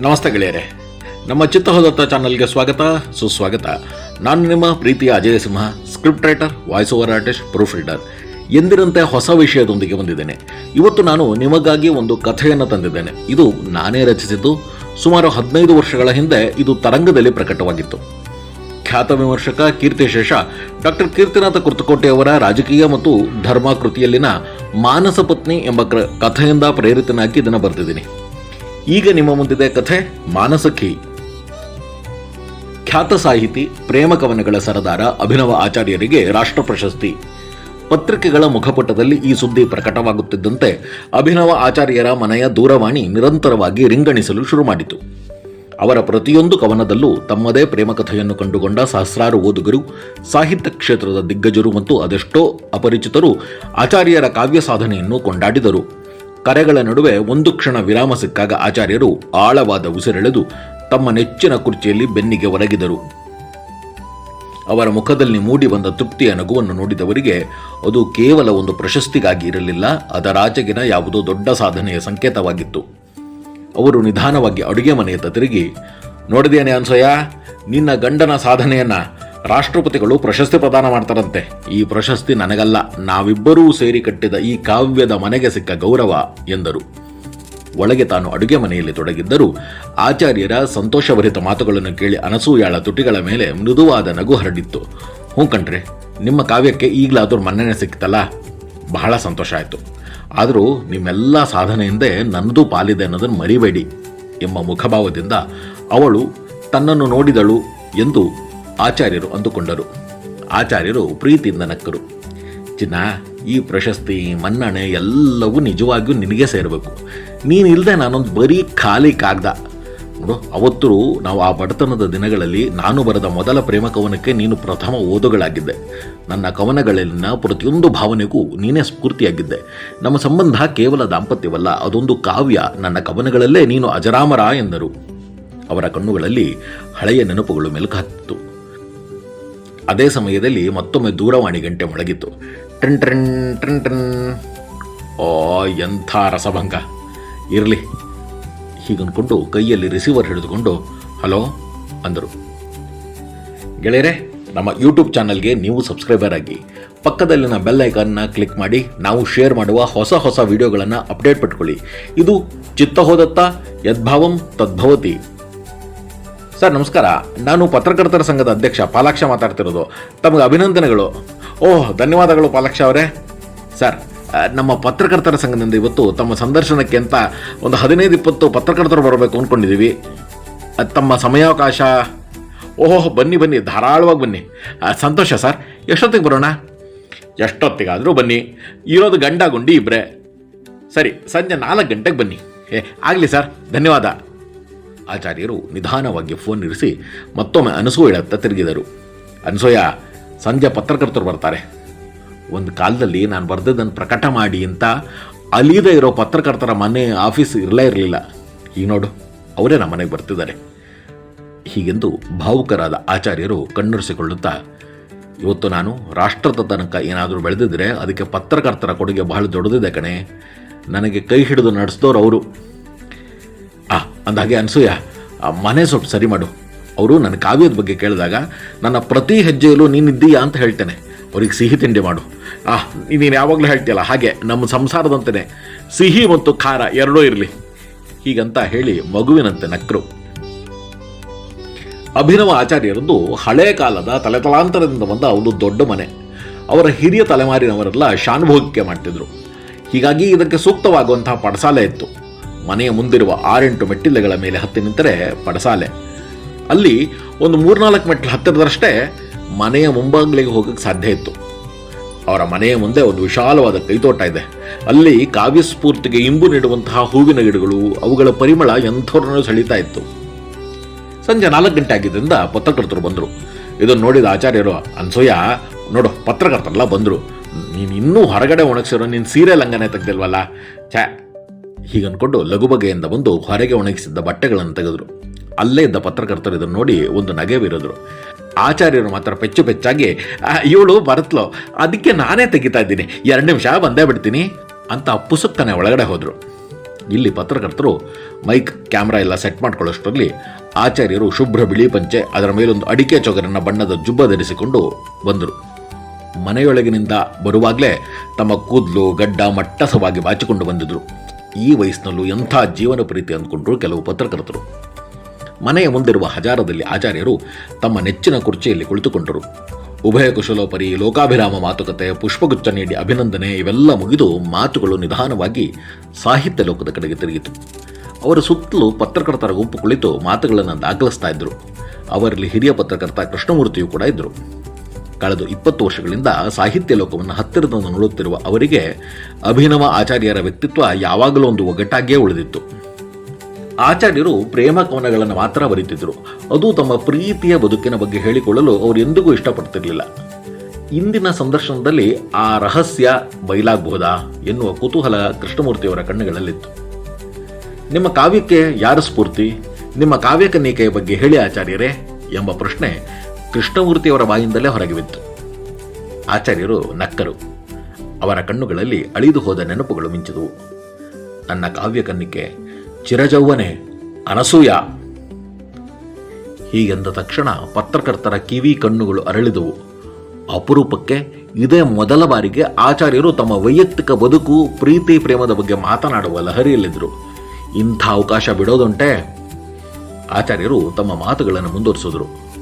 ನಮಸ್ತೆ ಗೆಳೆಯರೆ. ನಮ್ಮ ಚಿತ್ತಹೋದತ್ತ ಚಾನಲ್ಗೆ ಸ್ವಾಗತ, ಸುಸ್ವಾಗತ. ನಾನು ನಿಮ್ಮ ಪ್ರೀತಿಯ Ajaya Simha script writer voice over artist proofreader ಎಂದಿರಂತೆ ಹೊಸ ವಿಷಯದೊಂದಿಗೆ ಬಂದಿದ್ದೇನೆ. ಇವತ್ತು ನಾನು ನಿಮಗಾಗಿ ಒಂದು ಕಥೆಯನ್ನು ತಂದಿದ್ದೇನೆ. ಇದು ನಾನೇ ರಚಿಸಿದ್ದು. ಸುಮಾರು ಹದಿನೈದು ವರ್ಷಗಳ ಹಿಂದೆ ಇದು ತರಂಗದಲ್ಲಿ ಪ್ರಕಟವಾಗಿತ್ತು. ಖ್ಯಾತ ವಿಮರ್ಶಕ, ಕೀರ್ತಿಶೇಷ ಡಾಕ್ಟರ್ ಕೀರ್ತಿನಾಥ ಕುರ್ತಕೋಟೆಯವರ ರಾಜಕೀಯ ಮತ್ತು ಧರ್ಮ ಕೃತಿಯಲ್ಲಿನ ಮಾನಸ ಪತ್ನಿ ಎಂಬ ಕ್ರ- ಕಥೆಯಿಂದ ಪ್ರೇರಿತನಾಗಿ ಇದನ್ನು ಬರ್ತಿದ್ದೀನಿ ಈಗ ನಿಮ್ಮ ಮುಂದಿದೆ ಕಥೆ ಮಾನಸಖಿ ಖ್ಯಾತ ಸಾಹಿತಿ, ಪ್ರೇಮ ಕವನಗಳ ಸರದಾರ, ಅಭಿನವ ಆಚಾರ್ಯರಿಗೆ ರಾಷ್ಟ್ರ ಪ್ರಶಸ್ತಿ. ಪತ್ರಿಕೆಗಳ ಮುಖಪುಟದಲ್ಲಿ ಈ ಸುದ್ದಿ ಪ್ರಕಟವಾಗುತ್ತಿದ್ದಂತೆ ಅಭಿನವ ಆಚಾರ್ಯರ ಮನೆಯ ದೂರವಾಣಿ ನಿರಂತರವಾಗಿ ರಿಂಗಣಿಸಲು ಶುರು ಮಾಡಿತು ಅವರ ಪ್ರತಿಯೊಂದು ಕವನದಲ್ಲೂ ತಮ್ಮದೇ ಪ್ರೇಮಕಥೆಯನ್ನು ಕಂಡುಕೊಂಡ ಸಹಸ್ರಾರು ಓದುಗರು, ಸಾಹಿತ್ಯ ಕ್ಷೇತ್ರದ ದಿಗ್ಗಜರು ಮತ್ತು ಅದೆಷ್ಟೋ ಅಪರಿಚಿತರು ಆಚಾರ್ಯರ ಕಾವ್ಯ ಸಾಧನೆಯನ್ನು ಕೊಂಡಾಡಿದರು. ಕರೆಗಳ ನಡುವೆ ಒಂದು ಕ್ಷಣ ವಿರಾಮ ಸಿಕ್ಕಾಗ ಆಚಾರ್ಯರು ಆಳವಾದ ಉಸಿರೆಳೆದು ತಮ್ಮ ನೆಚ್ಚಿನ ಕುರ್ಚಿಯಲ್ಲಿ ಬೆನ್ನಿಗೆ ಒರಗಿದರು. ಅವರ ಮುಖದಲ್ಲಿ ಮೂಡಿ ಬಂದ ತೃಪ್ತಿಯ ನಗುವನ್ನು ನೋಡಿದವರಿಗೆ ಅದು ಕೇವಲ ಒಂದು ಪ್ರಶಸ್ತಿಗಾಗಿ ಇರಲಿಲ್ಲ ಅದರಾಚೆಗಿನ ಯಾವುದೋ ದೊಡ್ಡ ಸಾಧನೆಯ ಸಂಕೇತವಾಗಿತ್ತು. ಅವರು ನಿಧಾನವಾಗಿ ಅಡುಗೆ ಮನೆಯತ್ತ ತಿರುಗಿ ನೋಡಿದೇನೆ ಅನ್ಸಯ್ಯ ನಿನ್ನ ಗಂಡನ ಸಾಧನೆಯನ್ನ ರಾಷ್ಟ್ರಪತಿಗಳು ಪ್ರಶಸ್ತಿ ಪ್ರದಾನ ಮಾಡ್ತಾರಂತೆ. ಈ ಪ್ರಶಸ್ತಿ ನನಗಲ್ಲ, ನಾವಿಬ್ಬರೂ ಸೇರಿ ಕಟ್ಟಿದ ಈ ಕಾವ್ಯದ ಮನೆಗೆ ಸಿಕ್ಕ ಗೌರವ, ಎಂದರು. ಒಳಗೆ ತಾನು ಅಡುಗೆ ಮನೆಯಲ್ಲಿ ತೊಡಗಿದ್ದರೂ, ಆಚಾರ್ಯರ ಸಂತೋಷಭರಿತ ಮಾತುಗಳನ್ನು ಕೇಳಿ ಅನಸೂಯಾಳ ತುಟಿಗಳ ಮೇಲೆ ಮೃದುವಾದ ನಗು ಹರಡಿತ್ತು. ಹ್ಞೂ ಕಣ್ರಿ, ನಿಮ್ಮ ಕಾವ್ಯಕ್ಕೆ ಈಗಲಾದರೂ ಮನ್ನಣೆ ಸಿಕ್ತಲ್ಲ? ಬಹಳ ಸಂತೋಷ ಆಯಿತು. ಆದರೂ ನಿಮ್ಮೆಲ್ಲ ಸಾಧನೆಯಿಂದೆ ನನ್ನದು ಪಾಲಿದೆ ಅನ್ನೋದನ್ನು ಮರಿಬೇಡಿ, ಎಂಬ ಮುಖಭಾವದಿಂದ ಅವಳು ತನ್ನನ್ನು ನೋಡಿದಳು ಎಂದು ಆಚಾರ್ಯರು ಅಂದುಕೊಂಡರು. ಆಚಾರ್ಯರು ಪ್ರೀತಿಯಿಂದ ನಕ್ಕರು. ಚಿನ್ನ, ಈ ಪ್ರಶಸ್ತಿ, ಮನ್ನಣೆ ಎಲ್ಲವೂ ನಿಜವಾಗಿಯೂ ನಿನಗೆ ಸೇರಬೇಕು. ನೀನಿಲ್ಲದೆ ನಾನೊಂದು ಬರೀ ಖಾಲಿ ಕಾಗ್ದ. ನೋಡು, ಅವತ್ತು ನಾವು ಆ ಬಡತನದ ದಿನಗಳಲ್ಲಿ ನಾನು ಬರೆದ ಮೊದಲ ಪ್ರೇಮ ಕವನಕ್ಕೆ ನೀನು ಪ್ರಥಮ ಓದುಗಳಾಗಿದ್ದೆ. ನನ್ನ ಕವನಗಳಲ್ಲಿನ ಪ್ರತಿಯೊಂದು ಭಾವನೆಗೂ ನೀನೇ ಸ್ಫೂರ್ತಿಯಾಗಿದ್ದೆ. ನಮ್ಮ ಸಂಬಂಧ ಕೇವಲ ದಾಂಪತ್ಯವಲ್ಲ, ಅದೊಂದು ಕಾವ್ಯ. ನನ್ನ ಕವನಗಳಲ್ಲೇ ನೀನು ಅಜರಾಮರ ಎಂದರು. ಅವರ ಕಣ್ಣುಗಳಲ್ಲಿ ಹಳೆಯ ನೆನಪುಗಳು ಮೆಲುಕು ಹತ್ತಿತು. ಅದೇ ಸಮಯದಲ್ಲಿ ಮತ್ತೊಮ್ಮೆ ದೂರವಾಣಿ ಗಂಟೆ ಮೊಳಗಿತ್ತು ಟ್ರಿನ್ ಟ್ರಿನ್ ಟ್ರಿನ್ ಟ್ರಿನ್. ಓ ಎಂಥ ರಸಭಂಗ. ಇರಲಿ. ಹೀಗನ್ಕೊಂಡು ಕೈಯಲ್ಲಿ ರಿಸೀವರ್ ಹಿಡಿದುಕೊಂಡು, ಹಲೋ? ಅಂದರು. ಗೆಳೆಯರೆ, ನಮ್ಮ ಯೂಟ್ಯೂಬ್ ಚಾನಲ್ಗೆ ನೀವು ಸಬ್ಸ್ಕ್ರೈಬರ್ ಆಗಿ, ಪಕ್ಕದಲ್ಲಿನ ಬೆಲ್ ಐಕಾನ್ನ ಕ್ಲಿಕ್ ಮಾಡಿ, ನಾವು ಶೇರ್ ಮಾಡುವ ಹೊಸ ಹೊಸ ವಿಡಿಯೋಗಳನ್ನು ಅಪ್ಡೇಟ್ ಪಟ್ಕೊಳ್ಳಿ ಇದು ಚಿತ್ತ ಹೋದತ್ತ, ಯದ್ಭಾವಂ ತದ್ಭವತಿ. ಸರ್, ನಮಸ್ಕಾರ. ನಾನು ಪತ್ರಕರ್ತರ ಸಂಘದ ಅಧ್ಯಕ್ಷ ಪಾಲಾಕ್ಷ ಮಾತಾಡ್ತಿರೋದು. ತಮಗೆ ಅಭಿನಂದನೆಗಳು. ಓಹ್, ಧನ್ಯವಾದಗಳು ಪಾಲಾಕ್ಷ ಅವರೇ. ಸರ್ ನಮ್ಮ ಪತ್ರಕರ್ತರ ಸಂಘದಿಂದ ಇವತ್ತು ತಮ್ಮ ಸಂದರ್ಶನಕ್ಕೆ ಅಂತ ಒಂದು ಹದಿನೈದು ಇಪ್ಪತ್ತು ಪತ್ರಕರ್ತರು ಬರಬೇಕು ಅಂದ್ಕೊಂಡಿದ್ದೀವಿ ಅದ್ ತಮ್ಮ ಸಮಯಾವಕಾಶ. ಓಹೋ, ಬನ್ನಿ ಬನ್ನಿ, ಧಾರಾಳವಾಗಿ ಬನ್ನಿ. ಸಂತೋಷ ಸರ್, ಎಷ್ಟೊತ್ತಿಗೆ ಬರೋಣ? ಎಷ್ಟೊತ್ತಿಗಾದರೂ ಬನ್ನಿ. ಇರೋದು ಗಂಡ, ಗುಂಡಿ ಇಬ್ಬರೇ ಸರಿ, ಸಂಜೆ ನಾಲ್ಕು ಗಂಟೆಗೆ ಬನ್ನಿ. ಏ, ಆಗಲಿ ಸರ್, ಧನ್ಯವಾದ. ಆಚಾರ್ಯರು ನಿಧಾನವಾಗಿ ಫೋನ್ ಇರಿಸಿ ಮತ್ತೊಮ್ಮೆ ಅನಸೂಯಳತ್ತ ತಿರುಗಿದರು. ಅನಸೂಯ ಸಂಜೆ ಪತ್ರಕರ್ತರು ಬರ್ತಾರೆ. ಒಂದು ಕಾಲದಲ್ಲಿ ನಾನು ಬರೆದದ್ದನ್ನು ಪ್ರಕಟ ಮಾಡಿ ಅಂತ ಅಲ್ಲಿದೆ ಇರೋ ಪತ್ರಕರ್ತರ ಮನೆ ಆಫೀಸ್ ಇರಲೇ ಇರಲಿಲ್ಲ. ಈಗ ನೋಡು, ಅವರೇ ನಮ್ಮ ಮನೆಗೆ ಬರ್ತಿದ್ದಾರೆ. ಹೀಗೆಂದು ಭಾವುಕರಾದ ಆಚಾರ್ಯರು ಕಣ್ಣುರಿಸಿಕೊಳ್ಳುತ್ತಾ, ಇವತ್ತು ನಾನು ರಾಷ್ಟ್ರದ ತನಕ ಏನಾದರೂ ಬೆಳೆದಿದ್ರೆ ಅದಕ್ಕೆ ಪತ್ರಕರ್ತರ ಕೊಡುಗೆ ಬಹಳ ದೊಡ್ಡದಿದೆ ಕಣೆ. ನನಗೆ ಕೈ ಹಿಡಿದು ನಡೆಸಿದವರು ಅವರು. ಅಂದಾಗೆ ಅನ್ಸೂಯ, ಆ, ಮನೆ ಸ್ವಲ್ಪ ಸರಿ ಮಾಡು. ಅವರು ನನ್ನ ಕಾವ್ಯದ ಬಗ್ಗೆ ಕೇಳಿದಾಗ, ನನ್ನ ಪ್ರತಿ ಹೆಜ್ಜೆಯಲ್ಲೂ ನೀನಿದ್ದೀಯಾ ಅಂತ ಹೇಳ್ತೇನೆ. ಅವ್ರಿಗೆ ಸಿಹಿ ತಿಂಡಿ ಮಾಡು. ಆ, ನೀನು ಯಾವಾಗಲೂ ಹೇಳ್ತೀಯಲ್ಲ, ಹಾಗೆ ನಮ್ಮ ಸಂಸಾರದಂತೆಯೇ ಸಿಹಿ ಮತ್ತು ಖಾರ ಎರಡೂ ಇರಲಿ. ಹೀಗಂತ ಹೇಳಿ ಮಗುವಿನಂತೆ ನಕ್ರು. ಅಭಿನವ ಆಚಾರ್ಯರದ್ದು ಹಳೆ ಕಾಲದ ತಲೆತಲಾಂತರದಿಂದ ಬಂದ ಒಂದು ದೊಡ್ಡ ಮನೆ. ಅವರ ಹಿರಿಯ ತಲೆಮಾರಿನವರೆಲ್ಲ ಶಾನುಭೋಗಿಕೆ ಮಾಡ್ತಿದ್ರು. ಹೀಗಾಗಿ ಇದಕ್ಕೆ ಸೂಕ್ತವಾಗುವಂತಹ ಪಡಸಾಲೆ ಇತ್ತು. ಮನೆಯ ಮುಂದಿರುವ ಆರೆಂಟು ಮೆಟ್ಟಿಲೆಗಳ ಮೇಲೆ ಹತ್ತಿ ನಿಂತರೆ ಪಡಸಾಲೆ. ಅಲ್ಲಿ ಒಂದು ಮೂರ್ನಾಲ್ಕು ಮೆಟ್ಲು ಹತ್ತಿರದಷ್ಟೇ ಮನೆಯ ಮುಂಬಾಂಗ್ಲಿಗೆ ಹೋಗಕ್ಕೆ ಸಾಧ್ಯ ಇತ್ತು. ಅವರ ಮನೆಯ ಮುಂದೆ ಒಂದು ವಿಶಾಲವಾದ ಕೈತೋಟ ಇದೆ. ಅಲ್ಲಿ ಕಾವ್ಯ ಸ್ಫೂರ್ತಿಗೆ ಇಂಬು ನೀಡುವಂತಹ ಹೂವಿನ ಗಿಡಗಳು, ಅವುಗಳ ಪರಿಮಳ ಎಂಥವ್ರನ್ನೂ ಸೆಳೀತಾ ಇತ್ತು. ಸಂಜೆ ನಾಲ್ಕು ಗಂಟೆ ಆಗಿದ್ದರಿಂದ ಪತ್ರಕರ್ತರು ಬಂದರು. ಇದನ್ನು ನೋಡಿದ ಆಚಾರ್ಯರು, ಅನ್ಸೂಯ, ನೋಡು, ಪತ್ರಕರ್ತರೆಲ್ಲ ಬಂದರು. ನೀನು ಇನ್ನೂ ಹೊರಗಡೆ ಒಣಗಿಸಿರೋ ನೀನು ಸೀರೆ ಲಂಗನೆ ತೆಗ್ದಿಲ್ವಲ್ಲ? ಛೇ ಹೀಗನ್ಕೊಂಡು ಲಘು ಬಗೆಯಿಂದ ಬಂದು ಹೊರಗೆ ಒಣಗಿಸಿದ್ದ ಬಟ್ಟೆಗಳನ್ನು ತೆಗೆದರು. ಅಲ್ಲೇ ಇದ್ದ ಪತ್ರಕರ್ತರು ಇದನ್ನು ನೋಡಿ ಒಂದು ನಗೆ ಬೀರಿದ್ರು. ಆಚಾರ್ಯರು ಮಾತ್ರ ಪೆಚ್ಚು ಪೆಚ್ಚಾಗಿ ಇವಳು ಬರತ್ಲೋ. ಅದಕ್ಕೆ ನಾನೇ ತೆಗಿತಾ ಇದ್ದೀನಿ. ಎರಡು ನಿಮಿಷ ಬಂದೇ ಬಿಡ್ತೀನಿ. ಅಂತ ಪುಸುಕ್ತಾನೆ ಒಳಗಡೆ ಹೋದರು. ಇಲ್ಲಿ ಪತ್ರಕರ್ತರು ಮೈಕ್, ಕ್ಯಾಮ್ರಾ ಎಲ್ಲ ಸೆಟ್ ಮಾಡ್ಕೊಳ್ಳೋಷ್ಟರಲ್ಲಿ ಆಚಾರ್ಯರು ಶುಭ್ರ ಬಿಳಿ ಪಂಚೆ, ಅದರ ಮೇಲೊಂದು ಅಡಿಕೆ ಚೊಗರನ್ನ ಬಣ್ಣದ ಜುಬ್ಬ ಧರಿಸಿಕೊಂಡು ಬಂದರು. ಮನೆಯೊಳಗಿನಿಂದ ಬರುವಾಗಲೇ ತಮ್ಮ ಕೂದಲು, ಗಡ್ಡ ಮಟ್ಟಸವಾಗಿ ಬಾಚಿಕೊಂಡು ಬಂದಿದ್ರು. ಈ ವಯಸ್ಸಿನಲ್ಲೂ ಎಂಥ ಜೀವನ ಪ್ರೀತಿ ಅಂದ್ಕೊಂಡ್ರು ಕೆಲವು ಪತ್ರಕರ್ತರು. ಮನೆಯ ಮುಂದಿರುವ ಹಜಾರದಲ್ಲಿ ಆಚಾರ್ಯರು ತಮ್ಮ ನೆಚ್ಚಿನ ಕುರ್ಚಿಯಲ್ಲಿ ಕುಳಿತುಕೊಂಡರು. ಉಭಯ ಕುಶಲೋಪರಿ, ಲೋಕಾಭಿರಾಮ ಮಾತುಕತೆ, ಪುಷ್ಪಗುಚ್ಛ ನೀಡಿ ಅಭಿನಂದನೆ ಇವೆಲ್ಲ ಮುಗಿದು ಮಾತುಗಳು ನಿಧಾನವಾಗಿ ಸಾಹಿತ್ಯ ಲೋಕದ ಕಡೆಗೆ ತಿರುಗಿತು. ಅವರ ಸುತ್ತಲೂ ಪತ್ರಕರ್ತರ ಗುಂಪು ಕುಳಿತು ಮಾತುಗಳನ್ನು ದಾಖಲಿಸ್ತಾ ಇದ್ದರು ಅವರಲ್ಲಿ ಹಿರಿಯ ಪತ್ರಕರ್ತ ಕೃಷ್ಣಮೂರ್ತಿಯು ಕೂಡ ಇದ್ದರು ಕಳೆದ ಇಪ್ಪತ್ತು ವರ್ಷಗಳಿಂದ ಸಾಹಿತ್ಯ ಲೋಕವನ್ನು ಹತ್ತಿರದಿಂದ ನೋಡುತ್ತಿರುವ ಅವರಿಗೆ ಅಭಿನವ ಆಚಾರ್ಯರ ವ್ಯಕ್ತಿತ್ವ ಯಾವಾಗಲೂ ಒಂದು ಒಗ್ಗಟ್ಟಾಗಿಯೇ ಉಳಿದಿತ್ತು. ಆಚಾರ್ಯರು ಪ್ರೇಮ ಕವನಗಳನ್ನು ಮಾತ್ರ ಬರೀತಿದ್ರು ಅದು ತಮ್ಮ ಪ್ರೀತಿಯ ಬದುಕಿನ ಬಗ್ಗೆ ಹೇಳಿಕೊಳ್ಳಲು ಅವರು ಎಂದಿಗೂ ಇಷ್ಟಪಡ್ತಿರಲಿಲ್ಲ. ಇಂದಿನ ಸಂದರ್ಶನದಲ್ಲಿ ಆ ರಹಸ್ಯ ಬಯಲಾಗಬಹುದಾ ಎನ್ನುವ ಕುತೂಹಲ ಕೃಷ್ಣಮೂರ್ತಿಯವರ ಕಣ್ಣುಗಳಲ್ಲಿತ್ತು. ನಿಮ್ಮ ಕಾವ್ಯಕ್ಕೆ ಯಾರ ಸ್ಫೂರ್ತಿ? ನಿಮ್ಮ ಕಾವ್ಯ ಕನ್ನಿಕೆಯ ಬಗ್ಗೆ ಹೇಳಿ ಆಚಾರ್ಯರೇ ಎಂಬ ಪ್ರಶ್ನೆ ಕೃಷ್ಣಮೂರ್ತಿಯವರ ಬಾಯಿಂದಲೇ ಹೊರಗೆ ಬಿತ್ತು. ಆಚಾರ್ಯರು ನಕ್ಕರು. ಅವರ ಕಣ್ಣುಗಳಲ್ಲಿ ಅಳಿದು ಹೋದ ನೆನಪುಗಳು ಮಿಂಚಿದವು. ನನ್ನ ಕಾವ್ಯ ಕನ್ನಿಕೆ, ಚಿರಜೌವನೆ, ಅನಸೂಯ. ಹೀಗೆಂದ ತಕ್ಷಣ ಪತ್ರಕರ್ತರ ಕಿವಿ ಕಣ್ಣುಗಳು ಅರಳಿದವು. ಅಪರೂಪಕ್ಕೆ ಇದೇ ಮೊದಲ ಬಾರಿಗೆ ಆಚಾರ್ಯರು ತಮ್ಮ ವೈಯಕ್ತಿಕ ಬದುಕು, ಪ್ರೀತಿ, ಪ್ರೇಮದ ಬಗ್ಗೆ ಮಾತನಾಡುವ ಲಹರಿಯಲ್ಲಿದ್ದರು. ಇಂಥ ಅವಕಾಶ ಬಿಡೋದುಂಟೆ? ಆಚಾರ್ಯರು ತಮ್ಮ ಮಾತುಗಳನ್ನು ಮುಂದುವರಿಸಿದ್ರು.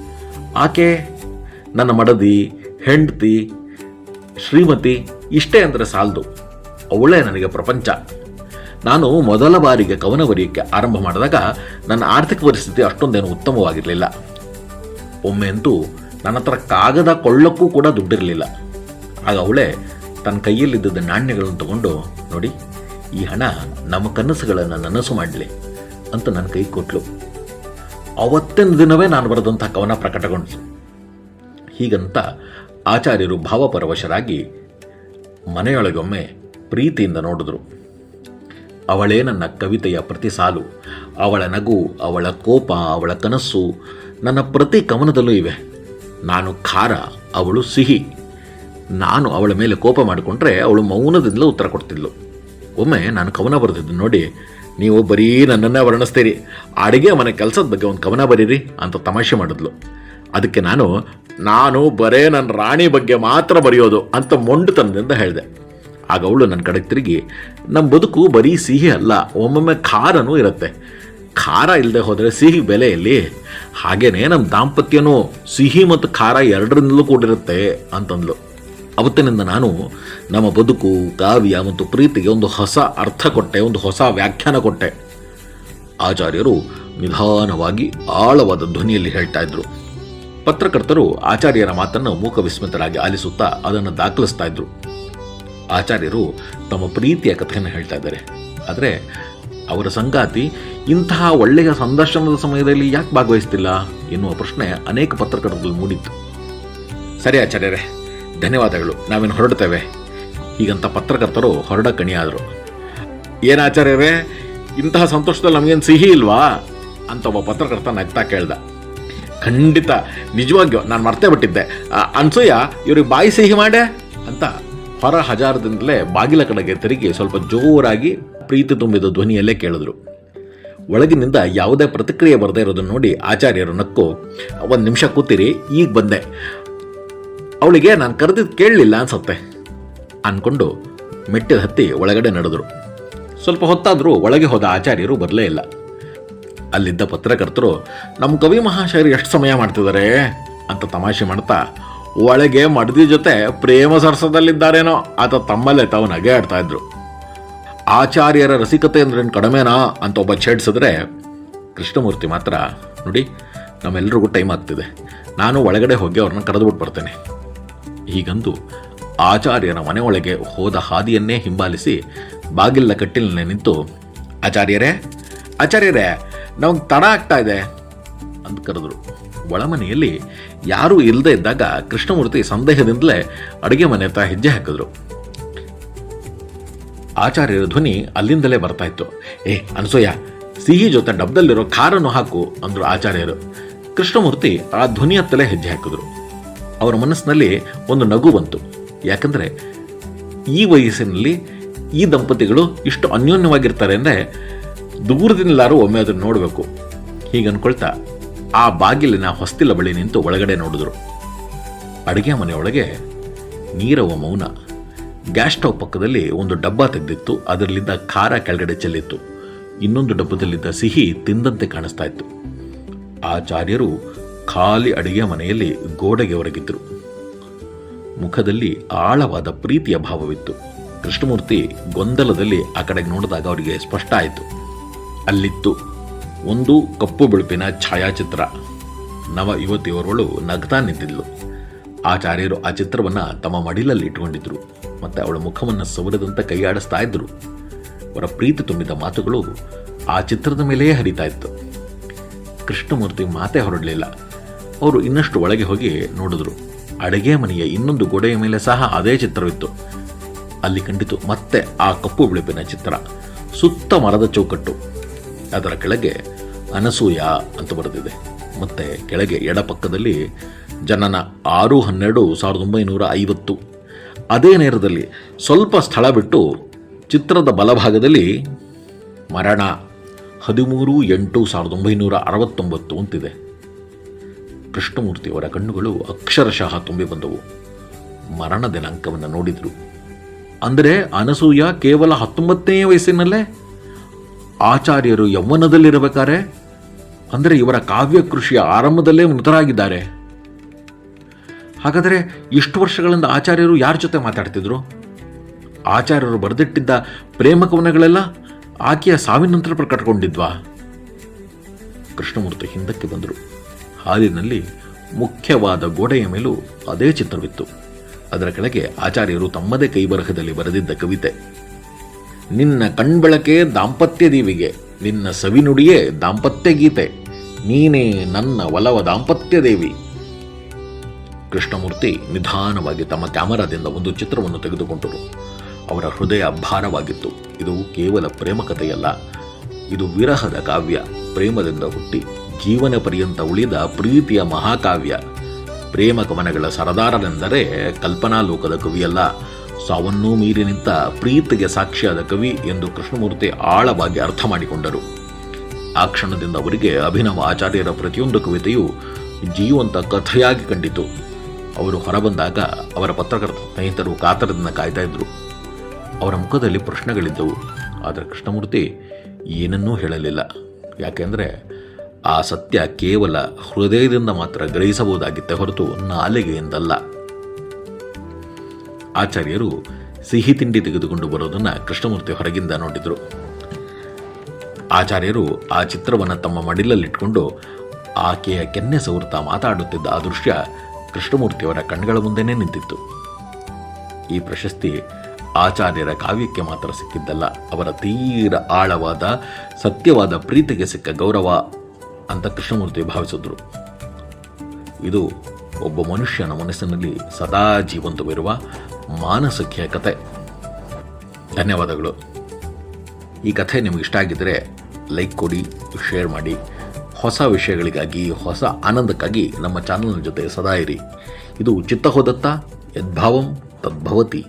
ಆಕೆ ನನ್ನ ಮಡದಿ, ಹೆಂಡತಿ, ಶ್ರೀಮತಿ, ಇಷ್ಟೇ ಅಂದರೆ ಸಾಲದು. ಅವಳೇ ನನಗೆ ಪ್ರಪಂಚ. ನಾನು ಮೊದಲ ಬಾರಿಗೆ ಕವನ ಬರೆಯೋಕ್ಕೆ ಆರಂಭ ಮಾಡಿದಾಗ ನನ್ನ ಆರ್ಥಿಕ ಪರಿಸ್ಥಿತಿ ಅಷ್ಟೊಂದೇನು ಉತ್ತಮವಾಗಿರಲಿಲ್ಲ. ಒಮ್ಮೆ ಅಂತೂ ನನ್ನ ಹತ್ರ ಕಾಗದ ಕೊಳ್ಳಕ್ಕೂ ಕೂಡ ದುಡ್ಡಿರಲಿಲ್ಲ. ಆಗ ಅವಳೇ ತನ್ನ ಕೈಯಲ್ಲಿದ್ದ ನಾಣ್ಯಗಳನ್ನು ತಗೊಂಡು, ನೋಡಿ, ಈ ಹಣ ನಮ್ಮ ಕನಸುಗಳನ್ನು ನನಸು ಮಾಡಲಿ ಅಂತ ನನ್ನ ಕೈ ಕೊಟ್ಲು. ಅವತ್ತಿನ ದಿನವೇ ನಾನು ಬರೆದಂಥ ಕವನ ಪ್ರಕಟಗೊಂಡಿತು ಹೀಗಂತ ಆಚಾರ್ಯರು ಭಾವಪರವಶರಾಗಿ ಮನೆಯೊಳಗೊಮ್ಮೆ ಪ್ರೀತಿಯಿಂದ ನೋಡಿದ್ರು. ಅವಳೇ ನನ್ನ ಕವಿತೆಯ ಪ್ರತಿ ಸಾಲು ಅವಳ ನಗು, ಅವಳ ಕೋಪ, ಅವಳ ಕನಸು ನನ್ನ ಪ್ರತಿ ಕವನದಲ್ಲೂ ಇವೆ. ನಾನು ಖಾರ, ಅವಳು ಸಿಹಿ. ನಾನು ಅವಳ ಮೇಲೆ ಕೋಪ ಮಾಡಿಕೊಂಡ್ರೆ ಅವಳು ಮೌನದಿಂದಲೂ ಉತ್ತರ ಕೊಡ್ತಿದ್ಲು. ಒಮ್ಮೆ ನಾನು ಕವನ ಬರೆದಿದ್ದು ನೋಡಿ ನೀವು ಬರೀ ನನ್ನನ್ನೇ ವರ್ಣಿಸ್ತೀರಿ. ಅಡುಗೆ ಮನೆ ಕೆಲಸದ ಬಗ್ಗೆ ಒಂದು ಕವನ ಬರೀರಿ ಅಂತ ತಮಾಷೆ ಮಾಡಿದ್ಲು. ಅದಕ್ಕೆ ನಾನು ನಾನು ಬರೇ ನನ್ನ ರಾಣಿ ಬಗ್ಗೆ ಮಾತ್ರ ಬರೆಯೋದು ಅಂತ ಮೊಂಡುತನದಿಂದ ಹೇಳಿದೆ. ಆಗ ಅವಳು ನನ್ನ ಕಡೆಗೆ ತಿರುಗಿ ನಮ್ಮ ಬದುಕು ಬರೀ ಸಿಹಿ ಅಲ್ಲ, ಒಮ್ಮೊಮ್ಮೆ ಖಾರನೂ ಇರುತ್ತೆ. ಖಾರ ಇಲ್ಲದೆ ಹೋದರೆ ಸಿಹಿ ಬೆಲೆ ಹಾಗೇನೇ ಹಾಗೇನೆ ನಮ್ಮ ದಾಂಪತ್ಯನೂ ಸಿಹಿ ಮತ್ತು ಖಾರ ಎರಡರಿಂದಲೂ ಕೂಡಿರುತ್ತೆ ಅಂತಂದ್ಲು. ಅವತ್ತಿನಿಂದ ನಾನು ನಮ್ಮ ಬದುಕು ಕಾವ್ಯ ಮತ್ತು ಪ್ರೀತಿಗೆ ಒಂದು ಹೊಸ ಅರ್ಥ ಕೊಟ್ಟೆ, ಒಂದು ಹೊಸ ವ್ಯಾಖ್ಯಾನ ಕೊಟ್ಟೆ. ಆಚಾರ್ಯರು ನಿಧಾನವಾಗಿ ಆಳವಾದ ಧ್ವನಿಯಲ್ಲಿ ಹೇಳ್ತಾ ಇದ್ರು. ಪತ್ರಕರ್ತರು ಆಚಾರ್ಯರ ಮಾತನ್ನು ಮೂಕ ವಿಸ್ಮಿತರಾಗಿ ಆಲಿಸುತ್ತಾ ಅದನ್ನು ದಾಖಲಿಸ್ತಾ ಇದ್ರು. ಆಚಾರ್ಯರು ತಮ್ಮ ಪ್ರೀತಿಯ ಕಥೆಯನ್ನು ಹೇಳ್ತಾ ಇದ್ದಾರೆ. ಆದರೆ ಅವರ ಸಂಗಾತಿ ಇಂತಹ ಒಳ್ಳೆಯ ಸಂದರ್ಶನದ ಸಮಯದಲ್ಲಿ ಯಾಕೆ ಭಾಗವಹಿಸ್ತಿಲ್ಲ ಎನ್ನುವ ಪ್ರಶ್ನೆ ಅನೇಕ ಪತ್ರಕರ್ತರಲ್ಲಿ ಮೂಡಿತ್ತು. ಸರಿ ಆಚಾರ್ಯರೇ ಧನ್ಯವಾದಗಳು. ನಾವೇನು ಹೊರಡ್ತೇವೆ ಹೀಗಂತ ಪತ್ರಕರ್ತರು ಹೊರಡ ಕಣಿಯಾದರು. ಏನು ಆಚಾರ್ಯರೇ ಇಂತಹ ಸಂತೋಷದಲ್ಲಿ ನಮಗೇನು ಸಿಹಿ ಇಲ್ವಾ? ಅಂತ ಒಬ್ಬ ಪತ್ರಕರ್ತ ನಗ್ತಾ ಕೇಳ್ದ. ಖಂಡಿತ, ನಿಜವಾಗಿಯೂ ನಾನು ಮರ್ತೇ ಬಿಟ್ಟಿದ್ದೆ. ಅನ್ಸೂಯ, ಇವ್ರಿಗೆ ಬಾಯಿ ಸಿಹಿ ಮಾಡೆ? ಅಂತ ಹೊರ ಹಜಾರದಿಂದಲೇ ಬಾಗಿಲ ಕಡೆಗೆ ತಿರುಗಿ ಸ್ವಲ್ಪ ಜೋರಾಗಿ ಪ್ರೀತಿ ತುಂಬಿದ ಧ್ವನಿಯಲ್ಲೇ ಕೇಳಿದ್ರು. ಒಳಗಿನಿಂದ ಯಾವುದೇ ಪ್ರತಿಕ್ರಿಯೆ ಬರದೇ ಇರೋದನ್ನು ನೋಡಿ ಆಚಾರ್ಯರು ನಕ್ಕು, ಒಂದು ನಿಮಿಷ ಕೂತಿರಿ, ಈಗ ಬಂದೆ. ಅವಳಿಗೆ ನಾನು ಕರೆದಿದ್ದು ಕೇಳಲಿಲ್ಲ ಅನ್ಸತ್ತೆ. ಅನ್ಕೊಂಡು ಮೆಟ್ಟಿದ ಹತ್ತಿ ಒಳಗಡೆ ನಡೆದರು. ಸ್ವಲ್ಪ ಹೊತ್ತಾದರೂ ಒಳಗೆ ಹೋದ ಆಚಾರ್ಯರು ಬರಲೇ ಇಲ್ಲ. ಅಲ್ಲಿದ್ದ ಪತ್ರಕರ್ತರು ನಮ್ಮ ಕವಿ ಮಹಾಶಯರು ಎಷ್ಟು ಸಮಯ ಮಾಡ್ತಿದ್ದಾರೆ ಅಂತ ತಮಾಷೆ ಮಾಡ್ತಾ, ಒಳಗೆ ಮಡದಿ ಜೊತೆ ಪ್ರೇಮ ಸರಸದಲ್ಲಿದ್ದಾರೇನೋ? ಆತ ತಮ್ಮಲ್ಲೇ ತಾವು ನಗೆ ಆಡ್ತಾ ಇದ್ರು. ಆಚಾರ್ಯರ ರಸಿಕತೆ ಅಂದ್ರೇನು ಕಡಿಮೆನಾ? ಅಂತ ಒಬ್ಬ ಛೇಡ್ಸಿದ್ರೆ, ಕೃಷ್ಣಮೂರ್ತಿ ಮಾತ್ರ, ನೋಡಿ, ನಮ್ಮೆಲ್ರಿಗೂ ಟೈಮ್ ಆಗ್ತಿದೆ. ನಾನು ಒಳಗಡೆ ಹೋಗಿ ಅವ್ರನ್ನ ಕರೆದುಬಿಟ್ಟು ಬರ್ತೇನೆ. ಹೀಗಂದು ಆಚಾರ್ಯರ ಮನೆಯೊಳಗೆ ಹೋದ ಹಾದಿಯನ್ನೇ ಹಿಂಬಾಲಿಸಿ ಬಾಗಿಲ ಕಟ್ಟಿಲಿನ ನಿಂತು, ಆಚಾರ್ಯರೇ ಆಚಾರ್ಯರೇ, ನಮಗೆ ತಡ ಆಗ್ತಾ ಇದೆ. ಅಂತ ಕರೆದ್ರು. ಒಳಮನೆಯಲ್ಲಿ ಯಾರೂ ಇಲ್ಲದೆ ಇದ್ದಾಗ ಕೃಷ್ಣಮೂರ್ತಿ ಸಂದೇಹದಿಂದಲೇ ಅಡುಗೆ ಮನೆ ಹತ್ರ ಹೆಜ್ಜೆ ಹಾಕಿದ್ರು. ಆಚಾರ್ಯರ ಧ್ವನಿ ಅಲ್ಲಿಂದಲೇ ಬರ್ತಾ ಇತ್ತು. ಏ, ಅನಸೂಯ, ಸಿಹಿ ಜೊತೆ ಡಬ್ಬದಲ್ಲಿರೋ ಖಾರನ್ನು ಹಾಕು, ಅಂದ್ರು ಆಚಾರ್ಯರು. ಕೃಷ್ಣಮೂರ್ತಿ ಆ ಧ್ವನಿ ಹತ್ತಲೇ ಹೆಜ್ಜೆ ಹಾಕಿದ್ರು. ಅವರ ಮನಸ್ಸಿನಲ್ಲಿ ಒಂದು ನಗು ಬಂತು. ಯಾಕಂದರೆ ಈ ವಯಸ್ಸಿನಲ್ಲಿ ಈ ದಂಪತಿಗಳು ಇಷ್ಟು ಅನ್ಯೋನ್ಯವಾಗಿರ್ತಾರೆ ಅಂದರೆ ದೂರದಿಂದಲಾರು ಒಮ್ಮೆ ಅದನ್ನು ನೋಡಬೇಕು. ಹೀಗೆ ಅನ್ಕೊಳ್ತಾ ಆ ಬಾಗಿಲಿನ ಹೊಸ್ತಿಲ ಬಳಿ ನಿಂತು ಒಳಗಡೆ ನೋಡಿದ್ರು. ಅಡುಗೆ ಮನೆಯೊಳಗೆ ನೀರವ ಮೌನ. ಗ್ಯಾಸ್ ಸ್ಟವ್ ಪಕ್ಕದಲ್ಲಿ ಒಂದು ಡಬ್ಬ ತೆಗೆದಿತ್ತು. ಅದರಲ್ಲಿದ್ದ ಖಾರ ಕೆಳಗಡೆ ಚೆಲ್ಲಿತ್ತು. ಇನ್ನೊಂದು ಡಬ್ಬದಲ್ಲಿದ್ದ ಸಿಹಿ ತಿಂದಂತೆ ಕಾಣಿಸ್ತಾ ಇತ್ತು. ಆಚಾರ್ಯರು ಖಾಲಿ ಅಡುಗೆ ಮನೆಯಲ್ಲಿ ಗೋಡೆಗೆ ಹೊರಗಿದ್ರು ಮುಖದಲ್ಲಿ ಆಳವಾದ ಪ್ರೀತಿಯ ಭಾವವಿತ್ತು. ಕೃಷ್ಣಮೂರ್ತಿ ಗೊಂದಲದಲ್ಲಿ ಆ ಕಡೆಗೆ ನೋಡಿದಾಗ ಅವರಿಗೆ ಸ್ಪಷ್ಟ ಆಯಿತು. ಅಲ್ಲಿತ್ತು ಒಂದು ಕಪ್ಪು ಬಿಳುಪಿನ ಛಾಯಾಚಿತ್ರ. ನವ ಯುವತಿಯವರವಳು ನಗ್ತಾ ನಿಂತಿದ್ಲು. ಆಚಾರ್ಯರು ಆ ಚಿತ್ರವನ್ನು ತಮ್ಮ ಮಡಿಲಲ್ಲಿ ಇಟ್ಕೊಂಡಿದ್ರು ಮತ್ತು ಅವಳ ಮುಖವನ್ನು ಸವರದಂತೆ ಕೈಯಾಡಿಸ್ತಾ ಇದ್ರು. ಅವರ ಪ್ರೀತಿ ತುಂಬಿದ ಮಾತುಗಳು ಆ ಚಿತ್ರದ ಮೇಲೆಯೇ ಹರಿತಾ ಇತ್ತು. ಕೃಷ್ಣಮೂರ್ತಿ ಮಾತೇ ಹೊರಡಲಿಲ್ಲ. ಅವರು ಇನ್ನಷ್ಟು ಒಳಗೆ ಹೋಗಿ ನೋಡಿದ್ರು. ಅಡುಗೆ ಮನೆಯ ಇನ್ನೊಂದು ಗೋಡೆಯ ಮೇಲೆ ಸಹ ಅದೇ ಚಿತ್ರವಿತ್ತು. ಅಲ್ಲಿ ಕಂಡಿತು ಮತ್ತೆ ಆ ಕಪ್ಪು ಬಿಳುಪಿನ ಚಿತ್ರ. ಸುತ್ತ ಮರದ ಚೌಕಟ್ಟು. ಅದರ ಕೆಳಗೆ ಅನಸೂಯ ಅಂತ ಬರೆದಿದೆ. ಮತ್ತೆ ಕೆಳಗೆ ಎಡಪಕ್ಕದಲ್ಲಿ ಜನನ ಆರು ಹನ್ನೆರಡು ಸಾವಿರದ ಒಂಬೈನೂರ ಐವತ್ತು. ಅದೇ ನೇರದಲ್ಲಿ ಸ್ವಲ್ಪ ಸ್ಥಳ ಬಿಟ್ಟು ಚಿತ್ರದ ಬಲಭಾಗದಲ್ಲಿ ಮರಣ ಹದಿಮೂರು ಎಂಟು ಸಾವಿರದ ಒಂಬೈನೂರ ಅರವತ್ತೊಂಬತ್ತು ಅಂತಿದೆ. ಕೃಷ್ಣಮೂರ್ತಿಯವರ ಕಣ್ಣುಗಳು ಅಕ್ಷರಶಃ ತುಂಬಿ ಬಂದವು. ಮರಣ ದಿನಾಂಕವನ್ನು ನೋಡಿದರು. ಅಂದರೆ ಅನಸೂಯ ಕೇವಲ ಹತ್ತೊಂಬತ್ತನೇ ವಯಸ್ಸಿನಲ್ಲೇ? ಆಚಾರ್ಯರು ಯೌವನದಲ್ಲಿರಬೇಕಾರೆ? ಅಂದರೆ ಇವರ ಕಾವ್ಯ ಕೃಷಿಯ ಆರಂಭದಲ್ಲೇ ಮೃತರಾಗಿದ್ದಾರೆ. ಹಾಗಾದರೆ ಇಷ್ಟು ವರ್ಷಗಳಿಂದ ಆಚಾರ್ಯರು ಯಾರ ಜೊತೆ ಮಾತಾಡ್ತಿದ್ರು? ಆಚಾರ್ಯರು ಬರೆದಿಟ್ಟಿದ್ದ ಪ್ರೇಮ ಕವನಗಳೆಲ್ಲ ಆಕೆಯ ಸಾವಿನ ನಂತರ ಪ್ರಕಟಗೊಂಡಿದ್ವಾ? ಕೃಷ್ಣಮೂರ್ತಿ ಹಿಂದಕ್ಕೆ ಬಂದರು. ಹಾಲಿನಲ್ಲಿ ಮುಖ್ಯವಾದ ಗೋಡೆಯ ಮೇಲೂ ಅದೇ ಚಿತ್ರವಿತ್ತು. ಅದರ ಕೆಳಗೆ ಆಚಾರ್ಯರು ತಮ್ಮದೇ ಕೈಬರಹದಲ್ಲಿ ಬರೆದಿದ್ದ ಕವಿತೆ. ನಿನ್ನ ಕಣ್ಬಳಕೆ ದಾಂಪತ್ಯ ದೀವಿಗೆ, ನಿನ್ನ ಸವಿನುಡಿಯೇ ದಾಂಪತ್ಯ ಗೀತೆ, ನೀನೇ ನನ್ನ ಒಲವ ದಾಂಪತ್ಯ ದೇವಿ. ಕೃಷ್ಣಮೂರ್ತಿ ನಿಧಾನವಾಗಿ ತಮ್ಮ ಕ್ಯಾಮರಾದಿಂದ ಒಂದು ಚಿತ್ರವನ್ನು ತೆಗೆದುಕೊಂಡರು. ಅವರ ಹೃದಯ ಭಾರವಾಗಿತ್ತು. ಇದು ಕೇವಲ ಪ್ರೇಮ ಕಥೆಯಲ್ಲ ಇದು ವಿರಹದ ಕಾವ್ಯ, ಪ್ರೇಮದಿಂದ ಹುಟ್ಟಿ. ಜೀವನ ಪರ್ಯಂತ ಉಳಿದ ಪ್ರೀತಿಯ ಮಹಾಕಾವ್ಯ. ಪ್ರೇಮ ಕವನಗಳ ಸರದಾರನೆಂದರೆ ಕಲ್ಪನಾ ಲೋಕದ ಕವಿಯಲ್ಲ. ಸಾವನ್ನೂ ಮೀರಿ ನಿಂತ ಪ್ರೀತಿಗೆ ಸಾಕ್ಷಿಯಾದ ಕವಿ ಎಂದು ಕೃಷ್ಣಮೂರ್ತಿ ಆಳವಾಗಿ ಅರ್ಥ ಮಾಡಿಕೊಂಡರು. ಆ ಕ್ಷಣದಿಂದ ಅವರಿಗೆ ಅಭಿನವ ಆಚಾರ್ಯರ ಪ್ರತಿಯೊಂದು ಕವಿತೆಯು ಜೀವಂತ ಕಥೆಯಾಗಿ ಕಂಡಿತು. ಅವರು ಹೊರಬಂದಾಗ ಅವರ ಪತ್ರಕರ್ತ ಸ್ನೇಹಿತರು ಕಾತರದಿಂದ ಕಾಯ್ತಾ ಇದ್ರು. ಅವರ ಮುಖದಲ್ಲಿ ಪ್ರಶ್ನೆಗಳಿದ್ದವು. ಆದರೆ ಕೃಷ್ಣಮೂರ್ತಿ ಏನನ್ನೂ ಹೇಳಲಿಲ್ಲ. ಯಾಕೆಂದರೆ ಆ ಸತ್ಯ ಕೇವಲ ಹೃದಯದಿಂದ ಮಾತ್ರ ಗ್ರಹಿಸಬಹುದಾಗಿತ್ತೆ ಹೊರತು ನಾಲಿಗೆಯಿಂದಲ್ಲ. ಆಚಾರ್ಯರು ಸಿಹಿ ತಿಂಡಿ ತೆಗೆದುಕೊಂಡು ಬರೋದನ್ನು ಕೃಷ್ಣಮೂರ್ತಿ ಹೊರಗಿಂದ ನೋಡಿದರು. ಆಚಾರ್ಯರು ಆ ಚಿತ್ರವನ್ನು ತಮ್ಮ ಮಡಿಲಲ್ಲಿಟ್ಕೊಂಡು ಆಕೆಯ ಕೆನ್ನೆ ಸವರ್ತಾ ಮಾತಾಡುತ್ತಿದ್ದ ಆ ದೃಶ್ಯ ಕೃಷ್ಣಮೂರ್ತಿಯವರ ಕಣ್ಗಳ ಮುಂದೆನೇ ನಿಂತಿತ್ತು. ಈ ಪ್ರಶಸ್ತಿ ಆಚಾರ್ಯರ ಕಾವ್ಯಕ್ಕೆ ಮಾತ್ರ ಸಿಕ್ಕಿದ್ದಲ್ಲ, ಅವರ ತೀರ ಆಳವಾದ, ಸತ್ಯವಾದ ಪ್ರೀತಿಗೆ ಸಿಕ್ಕ ಗೌರವ ಅಂತ ಕೃಷ್ಣಮೂರ್ತಿ ಭಾವಿಸಿದ್ರು. ಇದು ಒಬ್ಬ ಮನುಷ್ಯನ ಮನಸ್ಸಿನಲ್ಲಿ ಸದಾ ಜೀವಂತವಿರುವ ಮಾನಸಿಕ ಕತೆ. ಧನ್ಯವಾದಗಳು. ಈ ಕಥೆ ನಿಮಗೆ ಇಷ್ಟ ಆಗಿದ್ದರೆ ಲೈಕ್ ಕೊಡಿ, ಶೇರ್ ಮಾಡಿ. ಹೊಸ ವಿಷಯಗಳಿಗಾಗಿ, ಹೊಸ ಆನಂದಕ್ಕಾಗಿ ನಮ್ಮ ಚಾನಲ್ನ ಜೊತೆ ಸದಾ ಇರಿ. ಇದು ಚಿತ್ತ ಹೋದತ್ತ, ಯದ್ಭಾವಂ ತದ್ಭವತಿ.